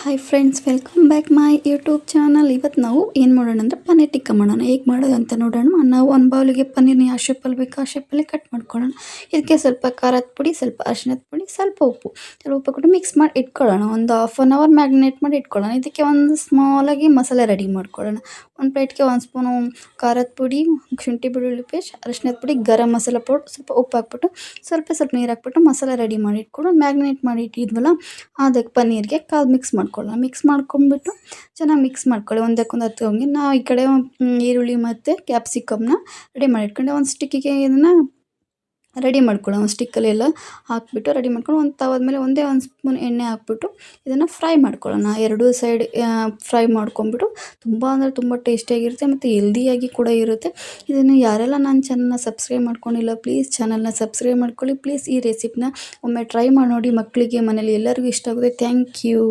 Hi friends welcome back my YouTube channel ಇವತ್ತು ನಾವು ಏನು ಮಾಡೋಣ ಅಂದರೆ ಪನ್ನೀರ್ ಟಿಕ್ಕ ಮಾಡೋಣ. ಹೇಗೆ ಮಾಡೋದು ಅಂತ ನೋಡೋಣ. ನಾವು ಒಂದು ಬೌಲಿಗೆ ಪನ್ನೀರ್ನ ಯಾವ ಶೇಪಲ್ಲಿ ಬೇಕು, ಆ ಶೇಪಲ್ಲಿ ಕಟ್ ಮಾಡ್ಕೊಳ್ಳೋಣ. ಇದಕ್ಕೆ ಸ್ವಲ್ಪ ಖಾರದ ಪುಡಿ, ಸ್ವಲ್ಪ ಅರಿಶಿಣದ ಪುಡಿ, ಸ್ವಲ್ಪ ಉಪ್ಪು. ಸ್ವಲ್ಪ ಉಪ್ಪು ಕೊಟ್ಟು ಮಿಕ್ಸ್ ಮಾಡಿ ಇಟ್ಕೊಳ್ಳೋಣ. ಒಂದು ಹಾಫ್ ಆನ್ ಅವರ್ ಮ್ಯಾಗ್ನೇಟ್ ಮಾಡಿ ಇಟ್ಕೊಳ್ಳೋಣ. ಇದಕ್ಕೆ ಒಂದು ಸ್ಮಾಲಾಗಿ ಮಸಾಲೆ ರೆಡಿ ಮಾಡ್ಕೊಳ್ಳೋಣ. ಒಂದು ಪ್ಲೇಟ್ಗೆ ಒಂದು ಸ್ಪೂನು ಖಾರದ ಪುಡಿ, ಶುಂಠಿ ಬೆಳ್ಳುಳ್ಳಿ ಪೇಸ್ಟ್, ಅರಿಶಿಣದ ಪುಡಿ, ಗರಂ ಮಸಾಲ ಪೌಡ್ರ್, ಸ್ವಲ್ಪ ಉಪ್ಪು ಹಾಕ್ಬಿಟ್ಟು, ಸ್ವಲ್ಪ ಸ್ವಲ್ಪ ನೀರು ಹಾಕ್ಬಿಟ್ಟು ಮಸಾಲೆ ರೆಡಿ ಮಾಡಿ ಇಟ್ಕೊಂಡು ಮ್ಯಾಗ್ನೇಟ್ ಮಾಡಿ ಇಟ್ಟಿದ್ವಲ್ಲ, ಅದಕ್ಕೆ ಪನ್ನೀರ್ಗೆ ಕಾಲು ಮಿಕ್ಸ್ ಮಾಡ್ಕೊಳ್ಳೋಣ. ಮಿಕ್ಸ್ ಮಾಡ್ಕೊಂಡ್ಬಿಟ್ಟು ಚೆನ್ನಾಗಿ ಮಿಕ್ಸ್ ಮಾಡ್ಕೊಳ್ಳಿ. ಒಂದಕ್ಕೊಂದು ಹತ್ಕೊಂಗೆ ನಾವು ಈ ಕಡೆ ಈರುಳ್ಳಿ ಮತ್ತು ಕ್ಯಾಪ್ಸಿಕಮ್ನ ರೆಡಿ ಮಾಡಿ ಇಟ್ಕೊಂಡೆ ಒಂದು ಸ್ಟಿಕ್ಕಿಗೆ ಇದನ್ನು ರೆಡಿ ಮಾಡ್ಕೊಳ್ಳೋ ಒಂದು ಸ್ಟಿಕ್ಕಲ್ಲೆಲ್ಲ ಹಾಕ್ಬಿಟ್ಟು ರೆಡಿ ಮಾಡ್ಕೊಂಡು ಒಂದು ತವಾದ್ಮೇಲೆ ಒಂದೇ ಒಂದು ಸ್ಪೂನ್ ಎಣ್ಣೆ ಹಾಕ್ಬಿಟ್ಟು ಇದನ್ನು ಫ್ರೈ ಮಾಡ್ಕೊಳ್ಳೋಣ. ಎರಡೂ ಸೈಡ್ ಫ್ರೈ ಮಾಡ್ಕೊಂಬಿಟ್ಟು ತುಂಬ ಅಂದರೆ ತುಂಬ ಟೇಸ್ಟಿಯಾಗಿರುತ್ತೆ ಮತ್ತು ಹೆಲ್ದಿಯಾಗಿ ಕೂಡ ಇರುತ್ತೆ. ಇದನ್ನು ಯಾರೆಲ್ಲ ನನ್ನ ಚಾನಲ್ನ ಸಬ್ಸ್ಕ್ರೈಬ್ ಮಾಡ್ಕೊಂಡಿಲ್ಲ ಪ್ಲೀಸ್ ಚಾನಲ್ನ ಸಬ್ಸ್ಕ್ರೈಬ್ ಮಾಡ್ಕೊಳ್ಳಿ. ಪ್ಲೀಸ್ ಈ ರೆಸಿಪಿನ ಒಮ್ಮೆ ಟ್ರೈ ಮಾಡಿ ನೋಡಿ. ಮಕ್ಕಳಿಗೆ ಮನೇಲಿ ಎಲ್ಲರಿಗೂ ಇಷ್ಟ ಆಗುತ್ತೆ. Thank you